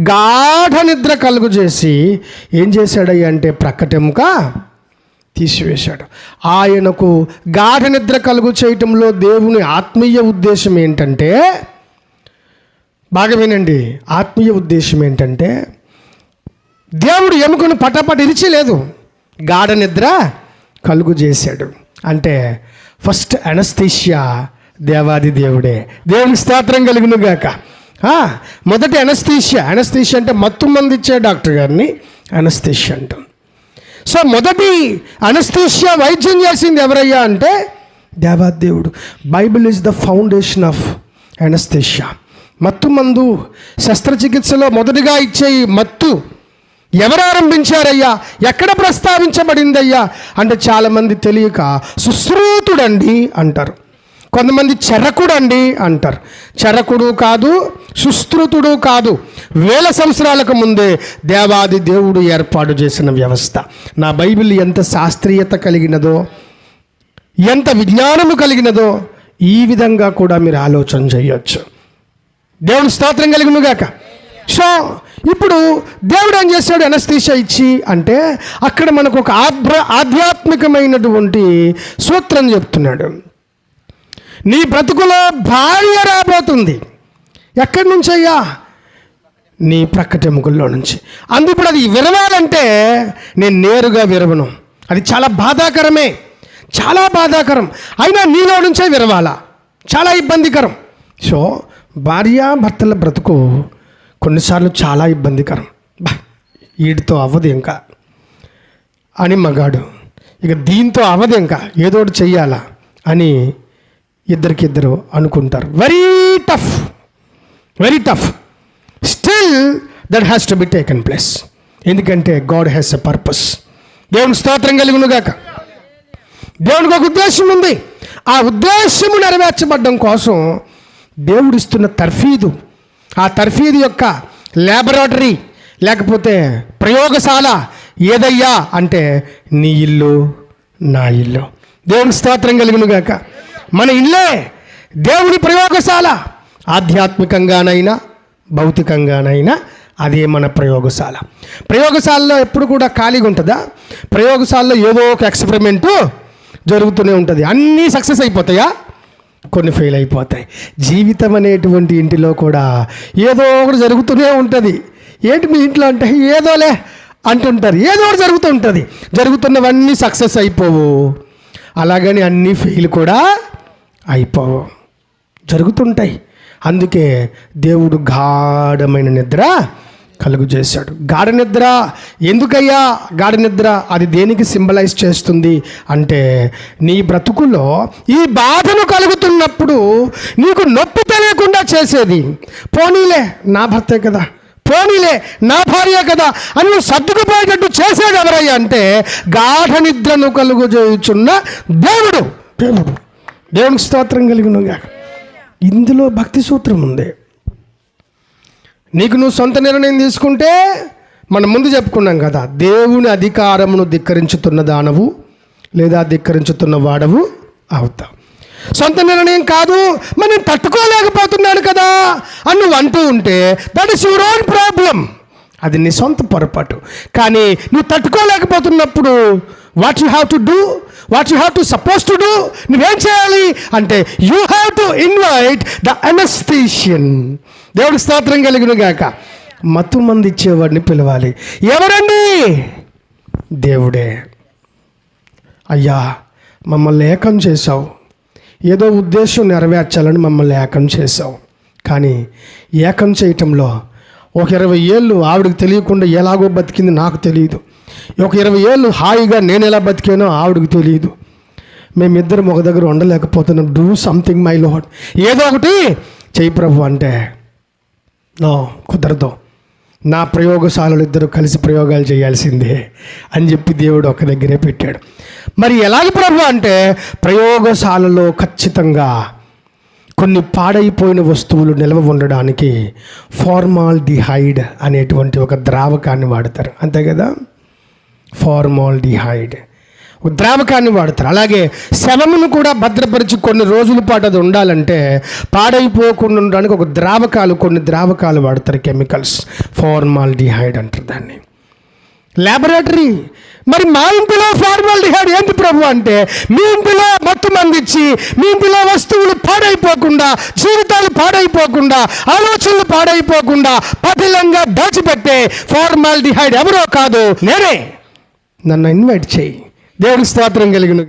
గాఢ నిద్ర కలుగు చేసి ఏం చేశాడయ్యా అంటే ప్రక్కటెముక తీసివేశాడు. ఆయనకు గాఢ నిద్ర కలుగు చేయటంలో దేవుని ఆత్మీయ ఉద్దేశం ఏంటంటే బాగా వినండి ఆత్మీయ ఉద్దేశం ఏంటంటే దేవుడు ఎముకను పటపట ఇరిచలేదు గాఢ నిద్ర కలుగు చేశాడు. అంటే ఫస్ట్ అనస్థీషియా దేవాది దేవుడే. దేవుని స్తోత్రం కలిగినగాక గాక. మొదటి అనస్థీషియా అనస్థీషియా అంటే మత్తు మంది ఇచ్చే డాక్టర్ గారిని అనస్థీషియా అంటాం. సో మొదటి అనస్థీషియా వైద్యం చేసింది ఎవరయ్యా అంటే దేవాదేవుడు. Bible is the foundation of anaesthesia మత్తు మందు శస్త్రచికిత్సలో మొదటిగా ఇచ్చే ఈ మత్తు ఎవరు ఆరంభించారయ్యా? ఎక్కడ ప్రస్తావించబడిందయ్యా? అంటే చాలామంది తెలియక సుశ్రూతుడండి అంటారు. కొంతమంది చెరకుడు అండి అంటారు. చెరకుడు కాదు సుశ్రుతుడు కాదు. వేల సంవత్సరాలకు ముందే దేవాది దేవుడు ఏర్పాటు చేసిన వ్యవస్థ. నా బైబిల్ ఎంత శాస్త్రీయత కలిగినదో ఎంత విజ్ఞానము కలిగినదో ఈ విధంగా కూడా మీరు ఆలోచన చేయొచ్చు. దేవుని స్తోత్రం కలిగినగాక సో ఇప్పుడు దేవుడు ఏం చేశాడు? ఎనస్థీష ఇచ్చి అంటే అక్కడ మనకు ఒక ఆధ్యాత్మికమైనటువంటి సూత్రం చెప్తున్నాడు. నీ బ్రతుకులో భార్య రాబోతుంది. ఎక్కడి నుంచి అయ్యా? నీ ప్రక్కటెముకల్లో నుంచి. అందు ఇప్పుడు అది విరవాలంటే నేను నేరుగా విరవను. అది చాలా బాధాకరమే. చాలా బాధాకరం. అయినా నీలో నుంచే విరవాలా? చాలా ఇబ్బందికరం. సో భార్య భర్తల బ్రతుకు కొన్నిసార్లు చాలా ఇబ్బందికరం. బా అవ్వదు ఇంకా. అని మగాడు ఇక దీంతో అవ్వదు ఇంకా. ఏదో ఒకటి చెయ్యాలా? అని ఇద్దరికిద్దరు అనుకుంటారు. Very tough very tough still that has to be taken place ఎందుకంటే గాడ్ హ్యాస్ ఎ పర్పస్ దేవుని స్తోత్రం కలుగునుగాక. దేవునికి ఒక ఉద్దేశం ఉంది. ఆ ఉద్దేశము నెరవేర్చబడడం కోసం దేవుడిస్తున్న తర్ఫీదు ఆ తర్ఫీదు యొక్క ల్యాబొరేటరీ లేకపోతే ప్రయోగశాల ఏదయ్యా అంటే నీ ఇల్లు నా ఇల్లు. దేవుని స్తోత్రం కలుగునుగాక. మన ఇల్లే దేవుని ప్రయోగశాల. ఆధ్యాత్మికంగానైనా భౌతికంగానైనా అదే మన ప్రయోగశాల. ప్రయోగశాలలో ఎప్పుడు కూడా ఖాళీగా ఉంటుందా? ప్రయోగశాలలో ఏదో ఒక ఎక్స్పెరిమెంటు జరుగుతూనే ఉంటుంది. అన్నీ సక్సెస్ అయిపోతాయా? కొన్ని ఫెయిల్ అయిపోతాయి. జీవితం అనేటువంటి ఇంటిలో కూడా ఏదో ఒకటి జరుగుతూనే ఉంటుంది. ఏంటి మీ ఇంట్లో అంటే ఏదోలే అంటుంటారు. ఏదో ఒకటి జరుగుతూ ఉంటుంది. జరుగుతున్నవన్నీ సక్సెస్ అయిపోవు. అలాగని అన్నీ ఫెయిల్ కూడా అయిపోవు జరుగుతుంటాయి. అందుకే దేవుడు గాఢమైన నిద్ర కలుగు చేశాడు. గాఢ నిద్ర ఎందుకయ్యా? గాఢ నిద్ర అది దేనికి సింబలైజ్ చేస్తుంది? అంటే నీ బ్రతుకులో ఈ బాధను కలుగుతున్నప్పుడు నీకు నొప్పి తెలియకుండా చేసేది. పోనీలే నా భర్తే కదా. పోనీలే నా భార్య కదా అని నువ్వు సర్దుకుపోయేటట్టు చేసేది ఎవరయ్యా? అంటే గాఢ నిద్రను కలుగు చేయుచున్న దేవుడు. దేవుడు. దేవునికి స్తోత్రం కలిగినగా ఇందులో భక్తి సూత్రం ఉంది. నీకు నువ్వు సొంత నిర్ణయం తీసుకుంటే మనం ముందు చెప్పుకున్నాం కదా దేవుని అధికారమును ధిక్కరించుతున్న దానవు లేదా ధిక్కరించుతున్న వాడవు అవుతావు సొంత నిర్ణయం కాదు మరి నేను తట్టుకోలేకపోతున్నాను కదా అని నువ్వు అంటూ ఉంటే that is your own problem అది నీ సొంత పొరపాటు. కానీ నువ్వు తట్టుకోలేకపోతున్నప్పుడు what you have to do what you have to suppose to do నువ్వేం చేయాలి అంటే you have to invite the anaesthetist దేవుడి స్తోత్రం కలిగిన గాక. మత్తు మంది ఇచ్చేవాడిని పిలవాలి. ఎవరండి? దేవుడే. అయ్యా మమ్మల్ని ఏకం చేశావు. ఏదో ఉద్దేశం నెరవేర్చాలని మమ్మల్ని ఏకం చేశావు. కానీ ఏకం చేయటంలో ఒక ఇరవై ఏళ్ళు ఆవిడకి తెలియకుండా ఎలాగో బతికింది నాకు తెలియదు. ఒక ఇరవై ఏళ్ళు హాయిగా నేను ఎలా బతికానో ఆవిడకి తెలియదు. మేమిద్దరం ఒక దగ్గర ఉండలేకపోతున్నాం. డూ సంథింగ్ మై లోడ్ ఏదో ఒకటి చెయ్యి ప్రభు అంటే. నో కుదరదు. నా ప్రయోగశాలలు ఇద్దరు కలిసి ప్రయోగాలు చేయాల్సిందే అని చెప్పి దేవుడు ఒక దగ్గరే పెట్టాడు. మరి ఎలాగ ప్రభు అంటే ప్రయోగశాలలో ఖచ్చితంగా కొన్ని పాడైపోయిన వస్తువులు నిల్వ ఉండడానికి ఫార్మాల్ డిహైడ్ అనేటువంటి ఒక ద్రావకాన్ని వాడతారు. అంతే కదా? ఫార్మాల్ డిహైడ్ ఒక ద్రావకాన్ని వాడతారు. అలాగే శవమును కూడా భద్రపరిచి కొన్ని రోజుల పాటు అది ఉండాలంటే పాడైపోకుండా ఉండడానికి ఒక ద్రావకాలు కొన్ని ద్రావకాలు వాడతారు కెమికల్స్. ఫార్మాల్ డిహైడ్ అంటారు దాన్ని. ల్యాబొరేటరీ మరి మా ఇంటిలో ఫార్మాల్డిహైడ్ ఏంటి ప్రభు అంటే మీ ఇంటిలో మొత్తం అందించి మీ ఇంటిలో వస్తువులు పాడైపోకుండా జీవితాలు పాడైపోకుండా ఆలోచనలు పాడైపోకుండా పటిలంగా దాచిపెట్టే ఫార్మాల్డిహైడ్ ఎవరో కాదు నేనే. నన్ను ఇన్వైట్ చేయి. దేవుడి స్తోత్రం కలిగిన